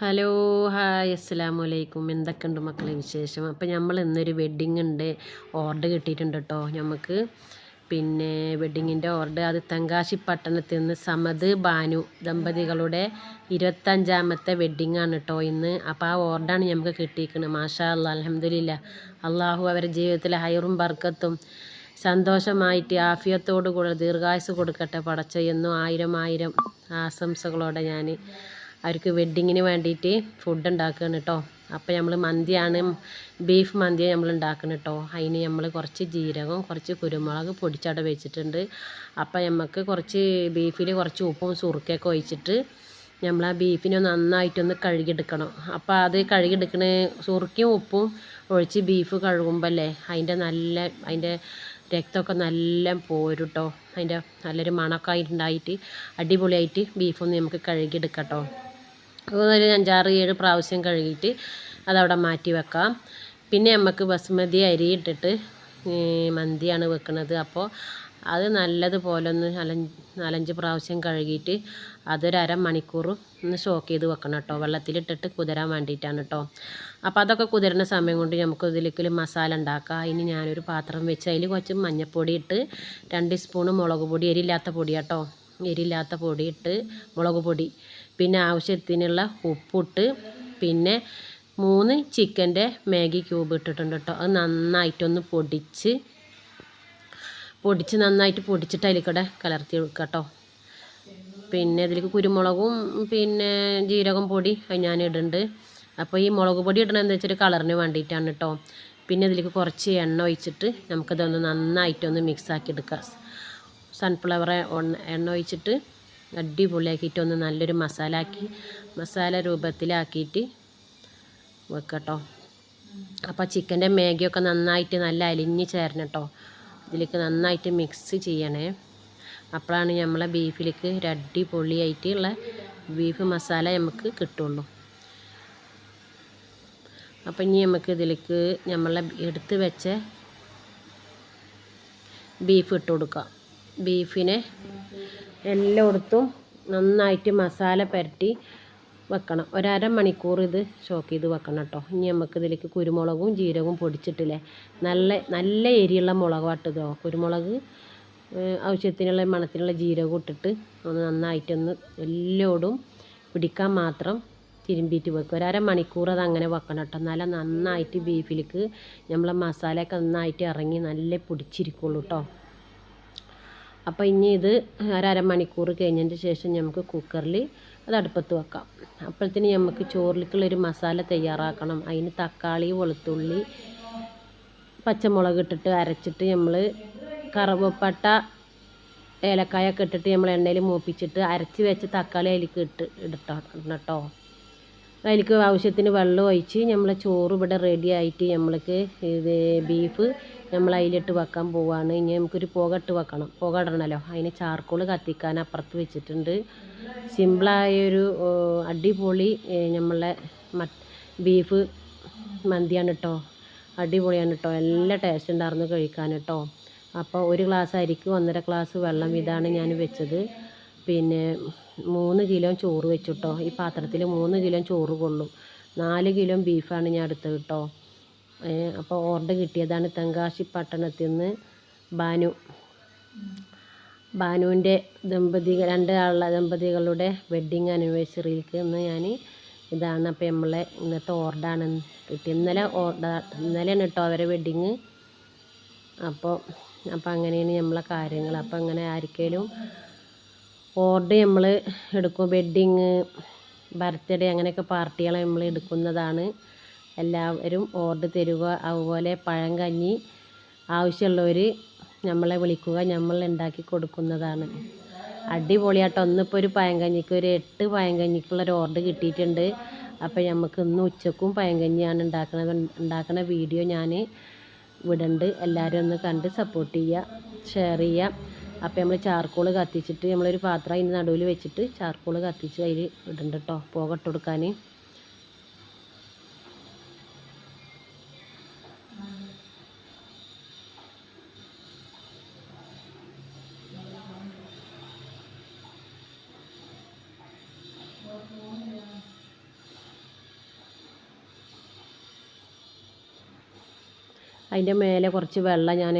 Hello hi അസ്സാം വലൈക്കും എന്തൊക്കെയുണ്ട് മക്കളെ വിശേഷം? അപ്പോൾ നമ്മൾ ഇന്നൊരു വെഡ്ഡിങ് ഉണ്ട്. ഓർഡർ കിട്ടിയിട്ടുണ്ട് കേട്ടോ നമുക്ക് പിന്നെ വെഡ്ഡിങ്ങിന്റെ ഓർഡർ അത് തെങ്കാശി പട്ടണത്തിൽ നിന്ന് സമദ് ബാനു ദമ്പതികളുടെ ഇരുപത്തഞ്ചാമത്തെ വെഡ്ഡിങ് ആണ് കേട്ടോ ഇന്ന്. അപ്പോൾ ആ ഓർഡറാണ് നമുക്ക് കിട്ടിയിരിക്കുന്നത് മാഷാ അല്ലാ അലഹമില്ല അള്ളാഹു അവരുടെ ജീവിതത്തിൽ ഹൈറും ബർക്കത്തും സന്തോഷമായിട്ട് ആഫിയത്തോടു കൂടെ ദീർഘായുസ് കൊടുക്കട്ടെ പടച്ച എന്നും ആയിരം ആയിരം ആശംസകളോടെ ഞാൻ അവർക്ക് വെഡ്ഡിങ്ങിന് വേണ്ടിയിട്ട് ഫുഡ് ഉണ്ടാക്കുകയാണ് കേട്ടോ അപ്പോൾ നമ്മൾ മന്തിയാണ് ബീഫ് മന്തിയാണ് നമ്മൾ ഉണ്ടാക്കുന്നത് കേട്ടോ അതിന് നമ്മൾ കുറച്ച് ജീരകം കുറച്ച് കുരുമുളക് പൊടിച്ചട വെച്ചിട്ടുണ്ട്. അപ്പോൾ നമുക്ക് കുറച്ച് ബീഫിൽ കുറച്ച് ഉപ്പും സുറുക്കൊക്കെ ഒഴിച്ചിട്ട് നമ്മൾ ആ ബീഫിനെ നന്നായിട്ടൊന്ന് കഴുകിയെടുക്കണം. അപ്പോൾ അത് കഴുകിയെടുക്കണ സുറുക്കിയും ഉപ്പും ഒഴിച്ച് ബീഫ് കഴുകുമ്പോൾ അല്ലേ അതിന്റെ നല്ല അതിന്റെ രക്തമൊക്കെ നല്ല പോരും കേട്ടോ അതിന്റെ നല്ലൊരു മണമൊക്കെ ആയിട്ടുണ്ടായിട്ട് അടിപൊളിയായിട്ട് ബീഫൊന്ന് നമുക്ക് കഴുകിയെടുക്കാം കേട്ടോ ഒരു അഞ്ചാറ് ഏഴ് പ്രാവശ്യം കഴുകിയിട്ട് അതവിടെ മാറ്റി വെക്കാം. പിന്നെ നമുക്ക് ബസ്മതി അരി ഇട്ടിട്ട് മന്തിയാണ് വെക്കുന്നത് അപ്പോൾ അത് നല്ലതുപോലെ ഒന്ന് നാലഞ്ച് നാലഞ്ച് പ്രാവശ്യം കഴുകിയിട്ട് അതൊരു അരമണിക്കൂർ ഒന്ന് ഷോക്ക് ചെയ്ത് വെക്കണം കേട്ടോ വെള്ളത്തിലിട്ടിട്ട് കുതിരാൻ വേണ്ടിയിട്ടാണ് കേട്ടോ അപ്പോൾ അതൊക്കെ കുതിരുന്ന സമയം കൊണ്ട് നമുക്ക് ഇതിലേക്ക് മസാല ഉണ്ടാക്കാം. അതിന് ഞാനൊരു പാത്രം വെച്ച് അതിൽ കുറച്ച് മഞ്ഞൾപ്പൊടി ഇട്ട് രണ്ട് സ്പൂണ് മുളക് പൊടി എരിയില്ലാത്ത പൊടി കേട്ടോ എരിയില്ലാത്ത പൊടി ഇട്ട് മുളക് പൊടി പിന്നെ ആവശ്യത്തിനുള്ള ഉപ്പിട്ട് പിന്നെ മൂന്ന് ചിക്കന്റെ മാഗി ക്യൂബ് ഇട്ടിട്ടുണ്ട് കേട്ടോ. അത് നന്നായിട്ടൊന്ന് പൊടിച്ച് പൊടിച്ച് നന്നായിട്ട് പൊടിച്ചിട്ട് അതിൽ കൂടെ കലർത്തി വെക്കുക കേട്ടോ. പിന്നെ ഇതിലേക്ക് കുരുമുളകും പിന്നെ ജീരകം പൊടി അത് ഞാൻ ഇടുന്നുണ്ട്. അപ്പോൾ ഈ മുളക് പൊടി ഇടണം എന്താ വെച്ചാൽ കളറിന് വേണ്ടിയിട്ടാണ് കേട്ടോ. പിന്നെ ഇതിലേക്ക് കുറച്ച് എണ്ണ ഒഴിച്ചിട്ട് നമുക്കതൊന്ന് നന്നായിട്ടൊന്ന് മിക്സാക്കി എടുക്കാം. സൺഫ്ലവർ എണ്ണ ഒഴിച്ചിട്ട് അടിപൊളിയാക്കിയിട്ട് ഒന്ന് നല്ലൊരു മസാല ആക്കി മസാല രൂപത്തിലാക്കിയിട്ട് വെക്കട്ടോ. അപ്പോൾ ചിക്കന്റെ മേഗിയൊക്കെ നന്നായിട്ട് നല്ല അലിഞ്ഞ് ചേരണം കേട്ടോ ഇതിലേക്ക് നന്നായിട്ട് മിക്സ് ചെയ്യണേ. അപ്പോഴാണ് നമ്മളെ ബീഫിലേക്ക് ഒരു അടിപൊളിയായിട്ടുള്ള ബീഫ് മസാല നമുക്ക് കിട്ടുള്ളൂ. അപ്പം ഇനി നമുക്ക് ഇതിലേക്ക് നമ്മളെ എടുത്ത് വെച്ച ബീഫ് ഇട്ട് കൊടുക്കാം. ബീഫിനെ എല്ലായിടത്തും നന്നായിട്ട് മസാല പുരട്ടി വെക്കണം. ഒരര മണിക്കൂർ ഇത് ഷോക്ക് ചെയ്ത് വെക്കണം കേട്ടോ ഇനി നമുക്ക് ഇതിലേക്ക് കുരുമുളകും ജീരകവും പൊടിച്ചിട്ടില്ലേ? നല്ല നല്ല എരിയുള്ള മുളക് വട്ടതോ കുരുമുളക് ആവശ്യത്തിനുള്ള മണത്തിനുള്ള ജീരകം ഇട്ടിട്ട് ഒന്ന് നന്നായിട്ടൊന്ന് എല്ലോടും പിടിക്കാൻ മാത്രം തിരുമ്പിയിട്ട് വെക്കുക ഒരര മണിക്കൂർ അത് അങ്ങനെ വെക്കണം കേട്ടോ എന്നാലേ നന്നായിട്ട് ബീഫിലേക്ക് നമ്മളെ മസാലയൊക്കെ നന്നായിട്ട് ഇറങ്ങി നല്ല പിടിച്ചിരിക്കുള്ളൂ കേട്ടോ അപ്പോൾ ഇനി ഇത് ഒരമണിക്കൂർ കഴിഞ്ഞതിന് ശേഷം നമുക്ക് കുക്കറിൽ അത് അടുപ്പത്ത് വെക്കാം. അപ്പോഴത്തേന് നമുക്ക് ചോറിലേക്കുള്ളൊരു മസാല തയ്യാറാക്കണം. അതിന് തക്കാളി വെളുത്തുള്ളി പച്ചമുളക് ഇട്ടിട്ട് അരച്ചിട്ട് നമ്മൾ കറുവപ്പട്ട ഏലക്കായൊക്കെ ഇട്ടിട്ട് നമ്മൾ എണ്ണയിൽ മൂപ്പിച്ചിട്ട് അരച്ച് വെച്ച് തക്കാളി അതിലേക്ക് ഇട്ട് ഇടട്ടോ കേട്ടോ. അതിലേക്ക് ആവശ്യത്തിന് വെള്ളം ഒഴിച്ച് നമ്മൾ ചോറ് ഇവിടെ റെഡി ആയിട്ട് നമ്മൾക്ക് ഇത് ബീഫ് നമ്മൾ അതിലിട്ട് വെക്കാൻ പോവുകയാണ് ഇനി നമുക്കൊരു പുക ഇട്ട് വെക്കണം. പുക ഇടണമല്ലോ അതിന് ചാർക്കോൾ കത്തിക്കാൻ അപ്പുറത്ത് വെച്ചിട്ടുണ്ട്. സിമ്പിളായൊരു അടിപൊളി നമ്മളെ ബീഫ് മന്തിയാണ് കേട്ടോ അടിപൊളിയാണ് കേട്ടോ എല്ലാ ടേസ്റ്റ് ഉണ്ടായിരുന്നു കഴിക്കാൻ കേട്ടോ അപ്പോൾ ഒരു ഗ്ലാസ് അരിക്ക് ഒന്നര ഗ്ലാസ് വെള്ളം ഇതാണ് ഞാൻ വെച്ചത്. പിന്നെ മൂന്ന് കിലോ ചോറ് വെച്ചു കേട്ടോ ഈ പാത്രത്തിൽ മൂന്ന് കിലോ ചോറ് കൊള്ളും. നാല് കിലോ ബീഫാണ് ഞാൻ എടുത്തത് കേട്ടോ അപ്പോൾ ഓർഡർ കിട്ടിയതാണ് തെങ്കാശി പട്ടണത്തിൽ നിന്ന് ബാനു. ബാനുവിന്റെ ദമ്പതികൾ രണ്ട് ആളുള്ള ദമ്പതികളുടെ വെഡ്ഡിങ് ആനിവേഴ്സറിക്ക് ഇന്ന് ഞാൻ ഇതാണ്. അപ്പോൾ നമ്മളെ ഇന്നത്തെ ഓർഡറാണ് കിട്ടി. ഇന്നലെ ഓർഡർ ഇന്നലെയാണ് കേട്ടോ അവരെ വെഡ്ഡിങ് അപ്പോൾ അപ്പോൾ അങ്ങനെയാണ് നമ്മളെ കാര്യങ്ങൾ അപ്പോൾ അങ്ങനെ ആർക്കെങ്കിലും ഓർഡർ നമ്മൾ എടുക്കും. വെഡ്ഡിങ് ബർത്ത്ഡേ അങ്ങനെയൊക്കെ പാർട്ടികൾ നമ്മൾ എടുക്കുന്നതാണ്. എല്ലാവരും ഓർഡർ തരിക. അതുപോലെ പഴം കഞ്ഞി ആവശ്യമുള്ളവർ നമ്മളെ വിളിക്കുക. നമ്മൾ ഉണ്ടാക്കി കൊടുക്കുന്നതാണ്. അടിപൊളിയാട്ടോ. ഒന്നിപ്പോൾ ഒരു പയങ്കഞ്ഞിക്ക് ഒരു എട്ട് പയങ്കഞ്ഞിക്കുള്ളൊരു ഓർഡർ കിട്ടിയിട്ടുണ്ട്. അപ്പോൾ നമുക്ക് ഇന്ന് ഉച്ചക്കും പയങ്കഞ്ഞിയാണ് ഉണ്ടാക്കുന്നത് ഉണ്ടാക്കുന്ന വീഡിയോ ഞാൻ വിടുന്നുണ്ട് എല്ലാവരും ഒന്ന് കണ്ട് സപ്പോർട്ട് ചെയ്യുക ഷെയർ ചെയ്യുക. അപ്പോൾ നമ്മൾ ചാർക്കോൾ കത്തിച്ചിട്ട് നമ്മളൊരു പാത്രം അതിന്റെ നടുവിൽ വെച്ചിട്ട് ചാർക്കോൾ കത്തിച്ച് അതിൽ ഇടണ്ട കേട്ടോ പോകട്ട് കൊടുക്കാൻ അതിന്റെ മേലെ കുറച്ച് വെള്ളം ഞാൻ